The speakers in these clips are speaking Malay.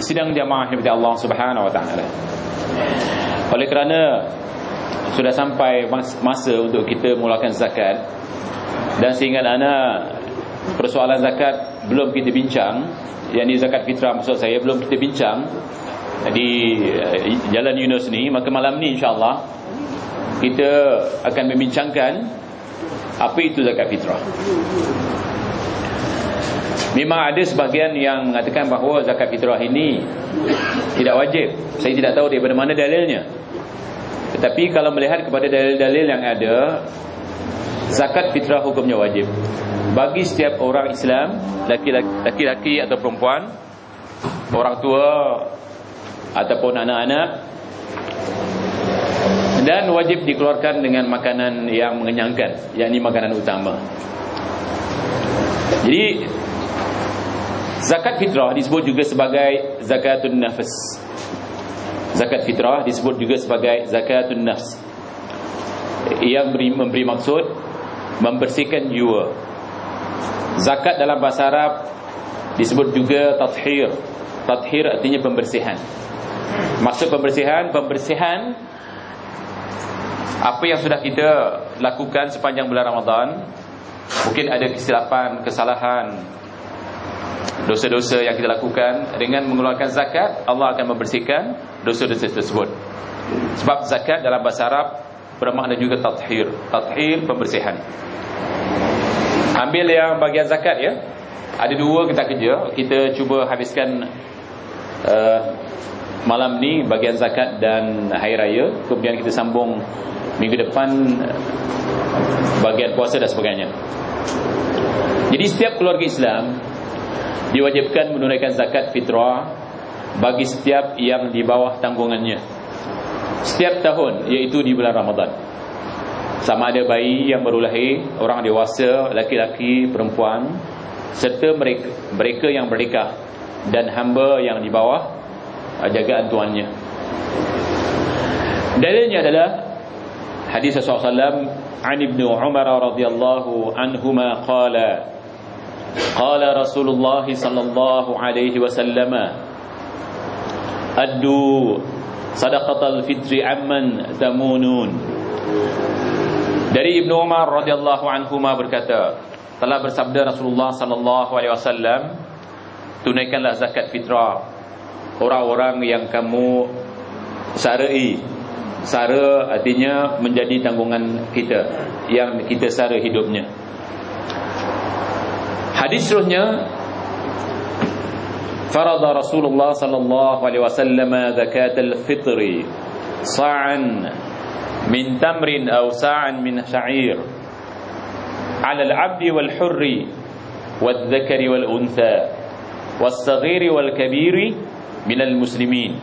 sidang jamaah yang Allah Subhanahu wa taala. Oleh kerana sudah sampai masa untuk kita mulakan zakat dan sehingga anak persoalan zakat belum kita bincang, yang ini zakat fitrah maksud saya belum kita bincang di eh, Jalan Yunus ni, maka malam ni insya-Allah kita akan membincangkan apa itu zakat fitrah. Memang ada sebahagian yang mengatakan bahawa zakat fitrah ini tidak wajib. Saya tidak tahu daripada mana dalilnya. Tetapi kalau melihat kepada dalil-dalil yang ada, zakat fitrah hukumnya wajib. Bagi setiap orang Islam, laki-laki atau perempuan, orang tua ataupun anak-anak dan wajib dikeluarkan dengan makanan yang mengenyangkan, yakni makanan utama. Jadi Zakat fitrah disebut juga sebagai zakatun nafs. Zakat fitrah disebut juga sebagai zakatun nafs. Yang memberi, memberi maksud membersihkan jiwa. Zakat dalam bahasa Arab disebut juga tathir. Tathir artinya pembersihan. Maksud pembersihan, pembersihan apa yang sudah kita lakukan sepanjang bulan Ramadan. Mungkin ada kesilapan, kesalahan, dosa-dosa yang kita lakukan dengan mengeluarkan zakat Allah akan membersihkan dosa-dosa tersebut. Sebab zakat dalam bahasa Arab bermakna juga tathir tathir pembersihan. Ambil yang bagian zakat ya. Ada dua kita kerja kita cuba habiskan uh, malam ni bagian zakat dan hari raya. Kemudian kita sambung minggu depan bagian puasa dan sebagainya. Jadi setiap keluarga Islam diwajibkan menunaikan zakat fitrah bagi setiap yang di bawah tanggungannya. Setiap tahun iaitu di bulan Ramadan. Sama ada bayi yang baru lahir orang dewasa laki-laki perempuan serta mereka mereka yang bernikah dan hamba yang di bawah uh, jagaan tuannya. Dalilnya adalah hadis Rasulullah SAW an Ibnu Umar radhiyallahu anhuma qala قال رسول الله صلى الله عليه وسلم أدوا صدقة الفطر عمن تمونون dari Ibnu Umar radhiyallahu anhu berkata telah bersabda Rasulullah sallallahu alaihi wasallam tunaikanlah zakat fitrah orang-orang yang kamu sarai sara artinya menjadi tanggungan kita yang kita sara hidupnya Hadis seterusnya Farada Rasulullah sallallahu alaihi wasallam zakat al-fitr sa'an min tamrin aw sa'an min sha'ir 'ala al-'abd wal-hurr wal-dhakar wal-untha was-saghir wal-kabir min al-muslimin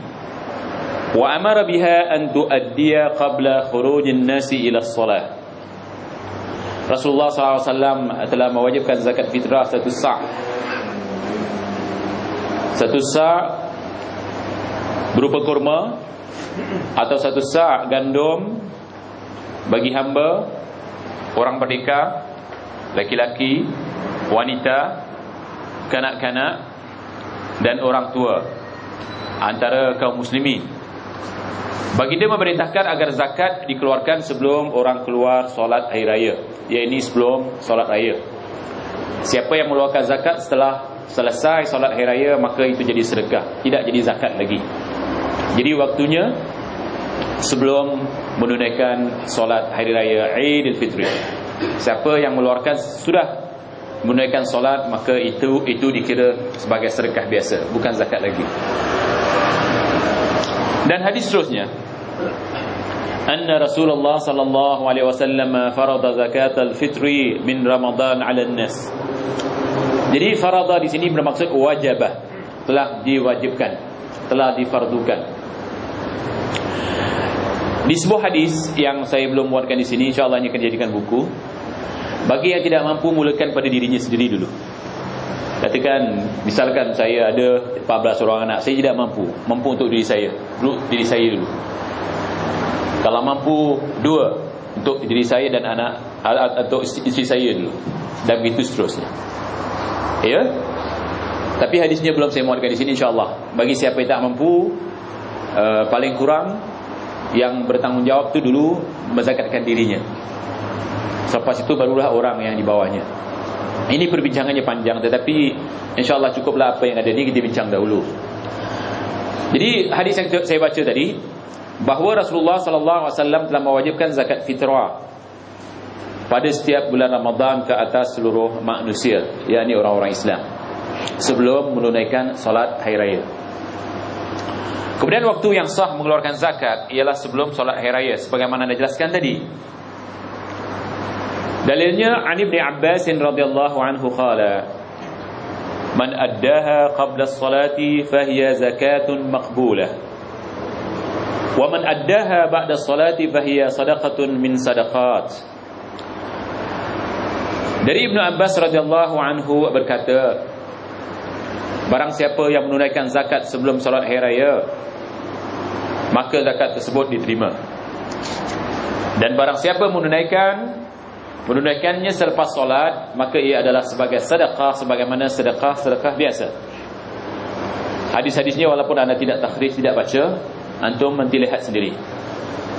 wa amara biha an tu'addiya qabla khuruj an-nas ila as-salah Rasulullah SAW telah mewajibkan zakat fitrah satu sa' Satu sa' Berupa kurma Atau satu sa' gandum Bagi hamba Orang merdeka Laki-laki Wanita Kanak-kanak Dan orang tua. Antara kaum muslimin Baginda memerintahkan agar zakat dikeluarkan sebelum orang keluar solat hari raya. Ya ini sebelum solat raya. Siapa yang mengeluarkan zakat setelah selesai solat hari raya maka itu jadi sedekah, tidak jadi zakat lagi. Jadi waktunya sebelum menunaikan solat hari raya Aidil Fitri. Siapa yang mengeluarkan sudah menunaikan solat maka itu itu dikira sebagai sedekah biasa, bukan zakat lagi. Dan hadis seterusnya Anna Rasulullah sallallahu alaihi wasallam farada zakat al-fitri min Ramadan 'ala an-nas. Jadi farada di sini bermaksud wajibah, telah diwajibkan, telah difardukan. Di sebuah hadis yang saya belum buatkan di sini, insyaallah ini akan dijadikan buku. Bagi yang tidak mampu mulakan pada dirinya sendiri dulu. Katakan misalkan saya ada 14 orang anak, saya tidak mampu, mampu untuk diri saya. Dulu diri saya dulu. Kalau mampu dua untuk diri saya dan anak atau isteri saya dulu. Dan begitu seterusnya. Ya. Tapi hadisnya belum saya muatkan di sini insya-Allah. Bagi siapa yang tak mampu uh, paling kurang yang bertanggungjawab tu dulu menzakatkan dirinya. Selepas itu barulah orang yang di bawahnya. Ini perbincangannya panjang tetapi insya-Allah cukuplah apa yang ada ni kita bincang dahulu. Jadi hadis yang saya baca tadi bahawa Rasulullah sallallahu alaihi wasallam telah mewajibkan zakat fitrah pada setiap bulan Ramadan ke atas seluruh manusia yakni orang-orang Islam sebelum menunaikan solat hari raya. Kemudian waktu yang sah mengeluarkan zakat ialah sebelum solat hari raya sebagaimana anda jelaskan tadi. Dalilnya An Ibn Abbas radhiyallahu anhu qala Man addaha qabla as-salati fahiya zakatun maqbulah. Wa man addaha ba'da as-salati fahiya sadaqatun min sadaqat. Dari Ibn Abbas radhiyallahu anhu berkata Barang siapa yang menunaikan zakat sebelum solat hari raya Maka zakat tersebut diterima. Dan barang siapa menunaikan menunaikannya selepas solat maka ia adalah sebagai sedekah sebagaimana sedekah sedekah biasa. Hadis-hadisnya walaupun anda tidak takhrij tidak baca antum nanti lihat sendiri